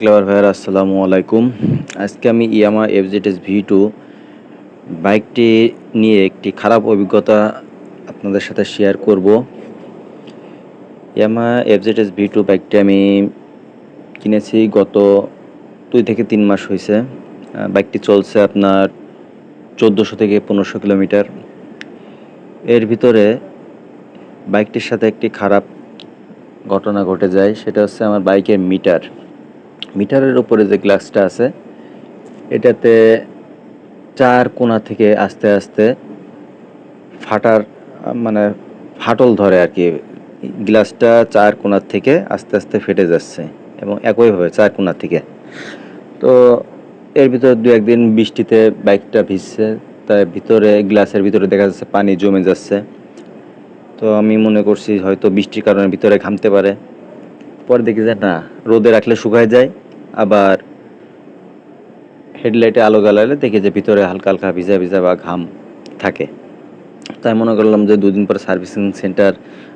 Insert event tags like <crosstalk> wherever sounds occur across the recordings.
Clever ভাইয়ার, আসসালামু আলাইকুম। আজকে আমি ইয়ামা এফজেডএস ভি টু বাইকটি নিয়ে একটি খারাপ অভিজ্ঞতা আপনাদের সাথে শেয়ার করব। ইয়ামা এফজেডএস ভি টু বাইকটি আমি কিনেছি গত দুই থেকে তিন মাস হয়েছে। বাইকটি চলছে আপনার চোদ্দোশো থেকে পনেরোশো কিলোমিটার। এর ভিতরে বাইকটির সাথে একটি খারাপ ঘটনা ঘটে যায়, সেটা হচ্ছে আমার বাইকের মিটার। মিটারের উপরে যে গ্লাসটা আছে, এটাতে চার কোণা থেকে আস্তে আস্তে ফাটার মানে ফাটল ধরে আর কি। গ্লাসটা চার কোণার থেকে আস্তে আস্তে ফেটে যাচ্ছে এবং একইভাবে চার কোণা থেকে। তো এর ভিতরে দু একদিন বৃষ্টিতে বাইকটা ভিজছে তার ভিতরে গ্লাসের ভিতরে দেখা যাচ্ছে পানি জমে যাচ্ছে। তো আমি মনে করছি হয়তো বৃষ্টির কারণে ভিতরে ঘামতে পারে। পরে দেখি যে না, রোদে রাখলে শুকায় যায়। আবার হেডলাইটে আলো জ্বালালে দেখি যে ভিতরে হালকা হালকা ভিজা ভিজা বা ঘাম থাকে। তাই মনে করলাম যে দুদিন পরে সার্ভিসিং সেন্টার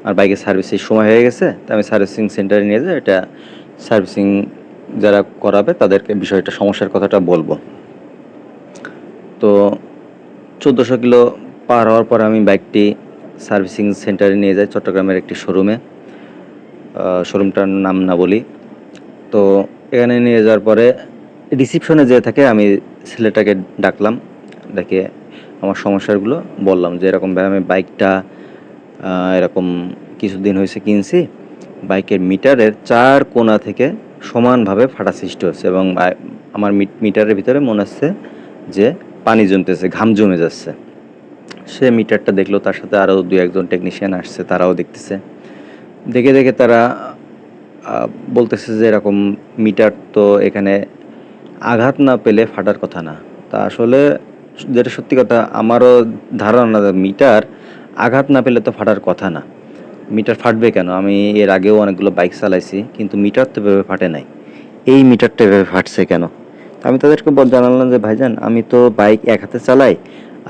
আর বাইকের সার্ভিসের সময় হয়ে গেছে, তাই আমি সার্ভিসিং সেন্টারে নিয়ে যাই এটা সার্ভিসিং যারা করাবে তাদেরকে বিষয়টা, সমস্যার কথাটা বলব। তো চোদ্দোশো কিলো পার হওয়ার পর আমি বাইকটি সার্ভিসিং সেন্টারে নিয়ে যাই, চট্টগ্রামের একটি শোরুমে শোরুমটার নাম না বলি। তো এখানে নিয়ে যাওয়ার পরে রিসিপশনে যে থাকে, আমি ছেলেটাকে ডাকলাম ডেকে আমার সমস্যাগুলো বললাম যে এরকমভাবে আমি বাইকটা এরকম কিছুদিন হয়েছে কিনছি বাইকের মিটারের চার কোণা থেকে সমানভাবে ফাটা সৃষ্টি হচ্ছে এবং আমার মিটারের ভিতরে মনে হচ্ছে যে পানি জমতেছে, ঘাম জমে যাচ্ছে। সে মিটারটা দেখল, তার সাথে আরও দু একজন টেকনিশিয়ান আসছে, তারাও দেখতেছে। দেখে দেখে তারা বলতেছে যে এরকম মিটার তো এখানে আঘাত না পেলে ফাটার কথা না। তা আসলে যেটা সত্যি কথা, আমারও ধারণা মিটার আঘাত না পেলে তো ফাটার কথা না। মিটার ফাটবে কেন? আমি এর আগেও অনেকগুলো বাইক চালাইছি, কিন্তু মিটার তো এভাবে ফাটে নাই। এই মিটারটা এভাবে ফাটছে কেন? আমি তাদেরকে বল জানালাম যে, ভাইজান, আমি তো বাইক এক হাতে চালাই,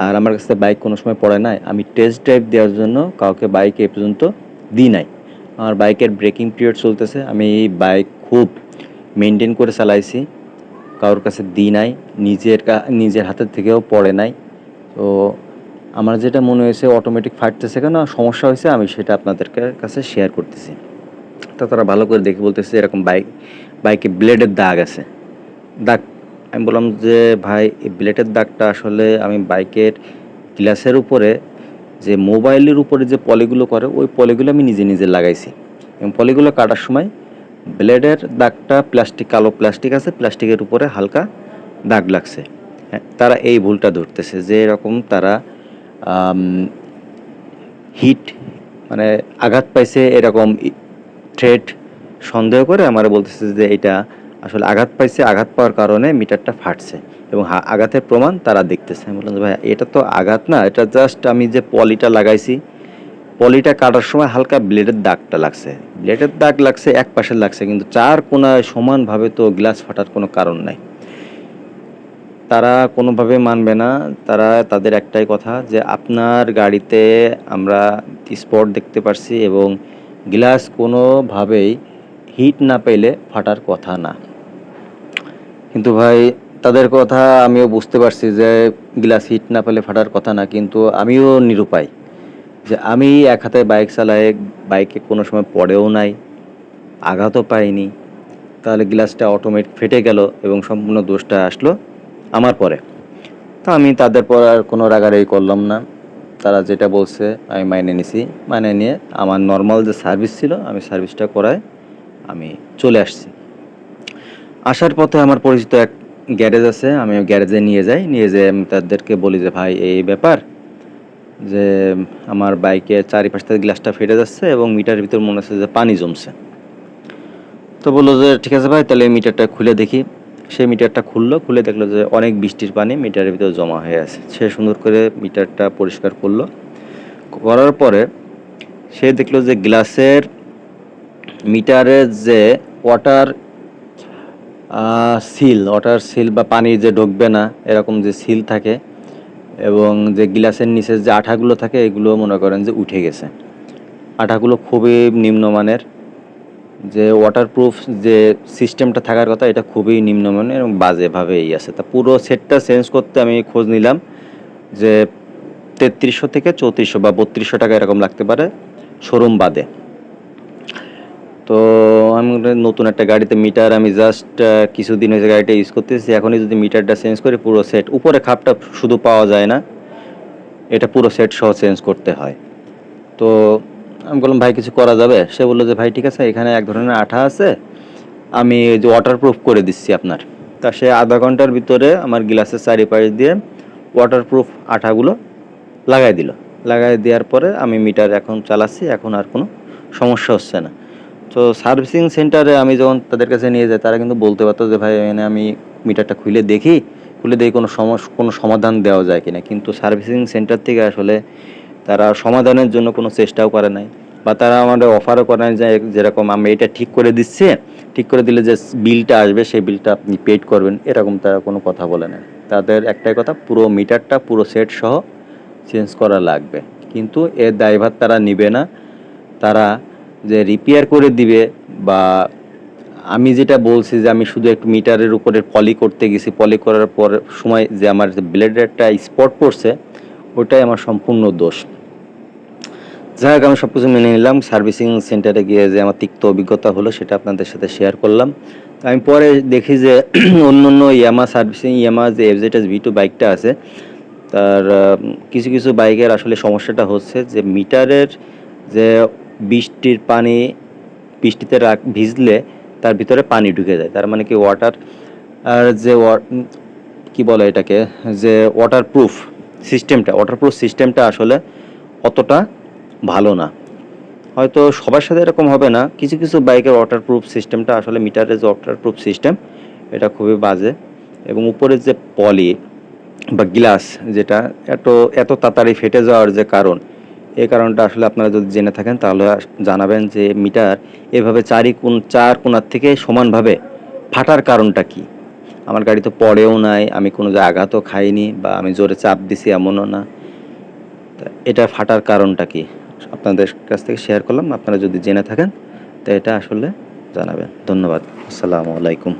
আর আমার কাছে বাইক কোনো সময় পড়ে নাই। আমি টেস্ট ড্রাইভ দেওয়ার জন্য কাউকে বাইক এ পর্যন্ত দিই নাই। আমার বাইকের ব্রেকিং পিরিয়ড চলতেছে। আমি এই বাইক খুব মেনটেন করে চালাইছি। কারোর কাছে দিই নাই, নিজের নিজের হাতের থেকেও পড়ে নাই। তো আমার যেটা মনে হয়েছে অটোমেটিক ফাটতেছে কেন? সমস্যা হয়েছে, আমি সেটা আপনাদের কাছে শেয়ার করতেছি। তো তারা ভালো করে দেখে বলতেছে, এরকম বাইক বাইকে ব্লেডের দাগ আছে। দাগ, আমি বললাম যে, ভাই, এই ব্লেডের দাগটা আসলে আমি বাইকের গ্লাসের উপরে যে মোবাইলের উপরে যে পলিগুলো করে, ওই পলিগুলো আমি নিজে নিজে লাগাইছি। এবং পলিগুলো কাটার সময় ব্লেডের দাগটা প্লাস্টিক, কালো প্লাস্টিক আছে, প্লাস্টিকের উপরে হালকা দাগ লাগছে। হ্যাঁ তারা এই ভুলটা ধরতেছে যে এরকম তারা হিট মানে আঘাত পাইছে এরকম থ্রেড সন্দেহ করে আমার বলতেছে যে এটা আসলে আঘাত পাইছে, আঘাত পাওয়ার কারণে মিটারটা ফাটছে এবং আঘাতের প্রমাণ তারা দেখতেছে। আমি বললাম যে ভাই এটা তো আঘাত না, এটা জাস্ট আমি যে পলিটা লাগাইছি, পলিটা কাটার সময় হালকা ব্লেডের দাগটা লাগছে। ব্লেডের দাগ লাগছে, এক পাশে লাগছে, কিন্তু চার কোনায় সমানভাবে তো গ্লাস ফাটার কোনো কারণ নাই। তারা কোনোভাবে মানবে না, তারা তাদের একটাই কথা যে, আপনার গাড়িতে আমরা স্পট দেখতে পারছি এবং গ্লাস কোনোভাবেই হিট না পেলে ফাটার কথা না। কিন্তু ভাই, তাদের কথা আমিও বুঝতে পারছি যে গ্লাস হিট না পেলে ফাটার কথা না, কিন্তু আমিও নিরুপায়। যে আমি এক হাতে বাইক চালাই, বাইকে কোনো সময় পড়েও নাই, আঘাতও পাইনি, তাহলে গ্লাসটা অটোমেটিক ফেটে গেল এবং সম্পূর্ণ দোষটা আসলো আমার পরে। তো আমি তাদের পর আর কোনো রাগারাগি করলাম না। তারা যেটা বলছে আমি মাইনে নিছি। মাইনে নিয়ে আমার নর্মাল যে সার্ভিস ছিল, আমি সার্ভিসটা করায় আমি চলে আসছি। আসার পথে আমার পরিচিত এক গ্যারেজ আছে, আমি গ্যারেজে নিয়ে যাই। নিয়ে যেয়ে আমি তাদেরকে বলি যে, ভাই, এই ব্যাপার যে, আমার বাইকের চারিপাশ থেকে গ্লাসটা ফেটে যাচ্ছে এবং মিটারের ভিতর মনে হচ্ছে যে পানি জমছে। তো বলল যে, ঠিক আছে ভাই, তাহলে মিটারটা খুলে দেখি। সে মিটারটা খুললো, খুলে দেখল যে, অনেক বৃষ্টির পানি মিটারের ভিতর জমা হয়ে আছে। সে সুন্দর করে মিটারটা পরিষ্কার করল। করার পরে সে দেখল যে, গ্লাসের মিটারের যে ওয়াটার সিল ওয়াটার সিল বা পানি যে ঢুকবে না, এরকম যে সিল থাকে এবং যে গ্লাসের নিচের যে আঠাগুলো থাকে, এগুলো মনে করেন যে উঠে গেছে। আঠাগুলো খুবই নিম্নমানের, যে ওয়াটারপ্রুফ যে সিস্টেমটা থাকার কথা, এটা খুবই নিম্নমানের এবং বাজেভাবেই আছে। তা পুরো সেটটা চেঞ্জ করতে আমি খোঁজ নিলাম যে তেত্রিশশো থেকে চৌত্রিশশো বা বত্রিশশো টাকা এরকম লাগতে পারে শোরুম বাদে। তো আমি নতুন একটা গাড়িতে মিটার, আমি জাস্ট কিছুদিন হয়েছে গাড়িটা ইউজ করতেছি। এখনই যদি মিটারটা চেঞ্জ করি, পুরো সেট উপরে খাপটা শুধু পাওয়া যায় না, এটা পুরো সেট সহ চেঞ্জ করতে হয়। তো আমি বললাম, ভাই, কিছু করা যাবে? সে বলল যে, ভাই, ঠিক আছে, এখানে এক ধরনের আঠা আছে, আমি যে ওয়াটারপ্রুফ করে দিচ্ছি আপনার। তা সে আধা ঘণ্টার ভিতরে আমার গ্লাসের চারিপাশ দিয়ে ওয়াটারপ্রুফ আঠাগুলো লাগাই দিল। লাগাই দেওয়ার পরে আমি মিটার এখন চালাচ্ছি, এখন আর কোনো সমস্যা হচ্ছে না। তো সার্ভিসিং সেন্টারে আমি যখন তাদের কাছে নিয়ে যাই, তারা কিন্তু বলতে পারতো যে, ভাই, এখানে আমি মিটারটা খুলে দেখি খুলে দেখি কোনো সমস্যা কোনো সমাধান দেওয়া যায় কিনা। কিন্তু সার্ভিসিং সেন্টার থেকে আসলে তারা সমাধানের জন্য কোনো চেষ্টাও করে নাই বা তারা আমাদের অফারও করে নাই যে, যেরকম আমি এটা ঠিক করে দিচ্ছি, ঠিক করে দিলে যে বিলটা আসবে, সেই বিলটা আপনি পেড করবেন, এরকম তারা কোনো কথা বলে না তাদের একটাই কথা, পুরো মিটারটা, পুরো সেট সহ চেঞ্জ করা লাগবে। কিন্তু এর দায়ভার তারা নিবে না। তারা যে রিপেয়ার করে দিবে বা আমি যেটা বলছি যে আমি শুধু একটু মিটারের উপরে পলি করতে গেছি পলি করার পর সময় যে আমার যে ব্লেডের একটা স্পট পড়ছে, ওটাই আমার সম্পূর্ণ দোষ। যাই হোক, আমি সব কিছু মেনে নিলাম। সার্ভিসিং সেন্টারে গিয়ে যে আমার তিক্ত অভিজ্ঞতা হলো, সেটা আপনাদের সাথে শেয়ার করলাম। আমি পরে দেখি যে <clears throat> অন্য অন্য ইয়ামা সার্ভিসিং ইয়ামা যে এফজেটাস ভি টু বাইকটা আছে, তার কিছু কিছু বাইকের আসলে সমস্যাটা হচ্ছে যে মিটারের যে বৃষ্টির পানি বৃষ্টিতে রাখ, ভিজলে তার ভিতরে পানি ঢুকে যায়। তার মানে কি ওয়াটার আর যে কি বলে এটাকে, যে ওয়াটারপ্রুফ সিস্টেমটা ওয়াটারপ্রুফ সিস্টেমটা আসলে অতটা ভালো না। হয়তো সবার সাথে এরকম হবে না, কিছু কিছু বাইকের ওয়াটারপ্রুফ সিস্টেমটা আসলে মিটারের যে ওয়াটারপ্রুফ সিস্টেম এটা খুবই বাজে। এবং উপরের যে পলি বা গ্লাস যেটা, এত এত তাড়াতাড়ি ফেটে যাওয়ার যে কারণ এই কারণটা আসলে আপনারা যদি জেনে থাকেন, তাহলে জানাবেন যে মিটার এভাবে চারি কোণ চার কোণার থেকে সমানভাবে ফাটার কারণটা কি? আমার গাড়ি তো পড়েও নাই, আমি কোনো যে আঘাতও খাইনি বা আমি জোরে চাপ দিছি এমনও না। এটা ফাটার কারণটা কি? আপনাদের কাছ থেকে শেয়ার করলাম, আপনারা যদি জেনে থাকেন, তো এটা আসলে জানাবেন। ধন্যবাদ। আসসালামু আলাইকুম।